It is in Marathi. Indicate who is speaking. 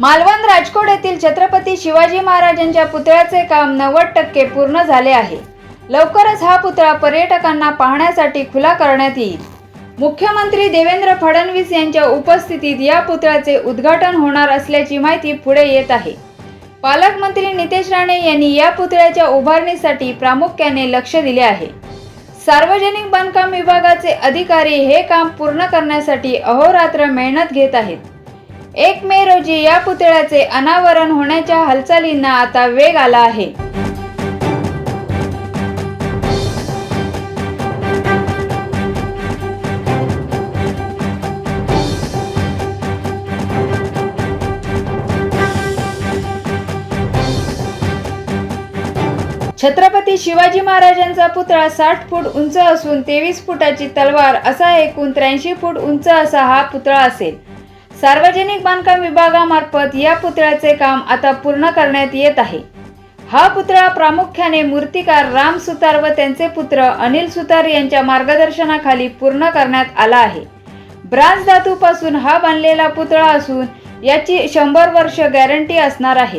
Speaker 1: मालवण राजकोट येथील छत्रपती शिवाजी महाराजांच्या पुतळ्याचे काम नव्वद टक्के पूर्ण झाले आहे. लवकरच हा पुतळा पर्यटकांना पाहण्यासाठी खुला करण्यात येईल. मुख्यमंत्री देवेंद्र फडणवीस यांच्या उपस्थितीत या पुतळ्याचे उद्घाटन होणार असल्याची माहिती पुढे येत आहे. पालकमंत्री नितेश राणे यांनी या पुतळ्याच्या उभारणीसाठी प्रामुख्याने लक्ष दिले आहे. सार्वजनिक बांधकाम विभागाचे अधिकारी हे काम पूर्ण करण्यासाठी अहोरात्र मेहनत घेत आहेत. एक मे रोजी या पुतळ्याचे अनावरण होण्याच्या हालचालींना आता वेग आला आहे. छत्रपती शिवाजी महाराजांचा पुतळा साठ फूट उंच असून तेवीस फुटाची तलवार असा एकूण त्र्याऐंशी फूट उंच असा हा पुतळा असेल. सार्वजनिक बांधकाम विभागामार्फत या पुतळ्याचे काम आता पूर्ण करण्यात येत आहे. हा पुतळा प्रामुख्याने मूर्तिकार राम सुतार व त्यांचे पुत्र अनिल सुतार यांच्या मार्गदर्शनाखाली पूर्ण करण्यात आला आहे. ब्रांज धातूपासून हा बांधलेला पुतळा असून याची शंभर वर्ष गॅरंटी असणार आहे.